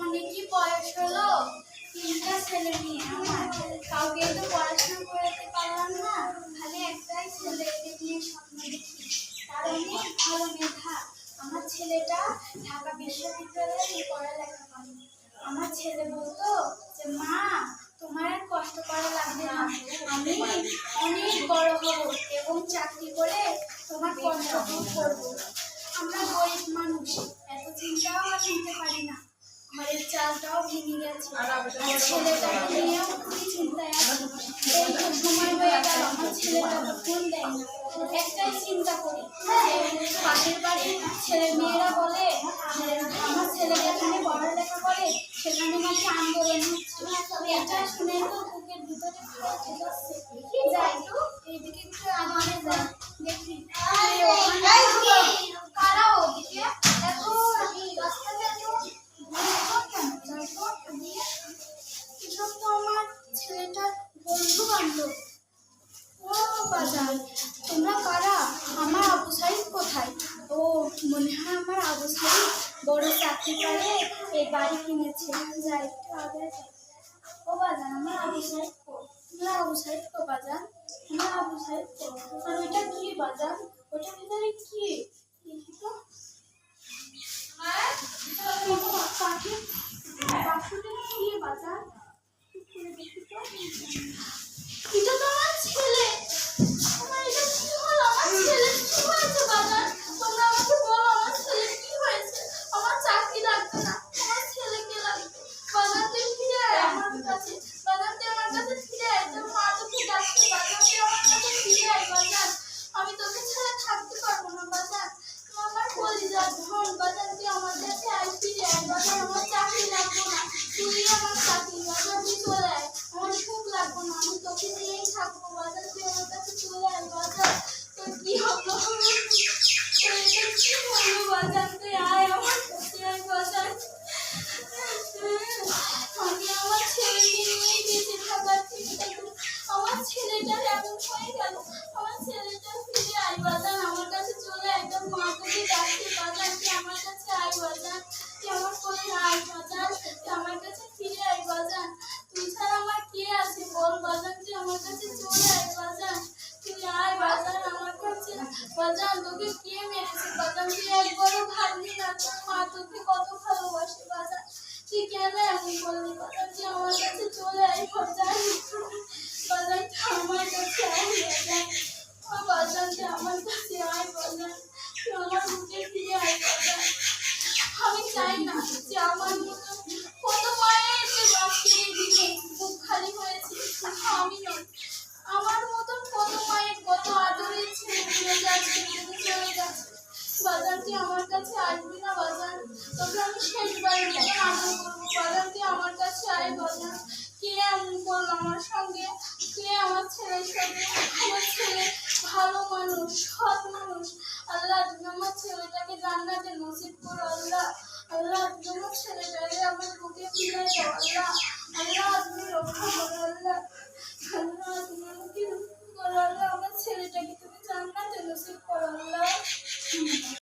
অনেকই বয়স হলো? তিনটা ছেলে মেয়ে আমার। কাউকে তো পড়াশোনা পারলাম না। নিয়ে ভালো আমার ছেলেটা ঢাকা বিশ্ববিদ্যালয়ে করে। আমার ছেলে যে, মা, তোমার আর কষ্ট করা লাগবে না। আমি অনেক বড় হব এবং চাকরি করে তোমার কষ্ট দূর করব। আমরা গরিব মানুষ, এত চিন্তাও আর নিতে পারি না। ঘরের চালটাও ভেঙে গেছে। ছেলেটাকে নিয়েও খুবই চিন্তায় আছে। এই সময় হয়ে গেল, আমার ছেলেটাকে ফোন দেয় না। একটাই চিন্তা করি পাশের বাড়ির ছেলে মেয়েরা বলে বাজার। তোমরা কারা? আমার আবু সাহেব কোথায়? ও, মনে হয় আমার আবু সাহেব বড় চাকরি করে, এই বাড়ি কিনেছে। যাই একটু আগে ও বাজার, আমার আবু সাহেব কো তোমরা আবু সাহেব কো বাজার? তোমরা আবু সাহেব কো আর ওইটা কি বাজার? ওটার ভিতরে কি? কলিজা ধন বাজার তুই আমার কাছে আয় ফিরে বাজার আমার চাকরি লাগবে না। তুই আমার চাকরি বাজার তুই চলে আয়। আমার সুখ লাগবো না, আমি তোকে নিয়েই থাকব, বাজার তুই আমার কাছে চলে আয়, বাজার। তোর কি হলো তোর বাজার? বাজার, তোকে কে মেরেছে? বাজার তুই একবারও ভাবলি না তোর মা তোকে কত ভালোবাসে বাজার। তুই কেন এমন করলি? বাজার তুই আমার কাছে চলে আয়? বাজার বাজার তুই আমার কাছে আয়? বাজার ও বাজার তুই আমার কাছে আয়? বাজার তুই আমার বুকে ফিরে আয়? বাজার। আমি চাই না যে আমার জান্নাতে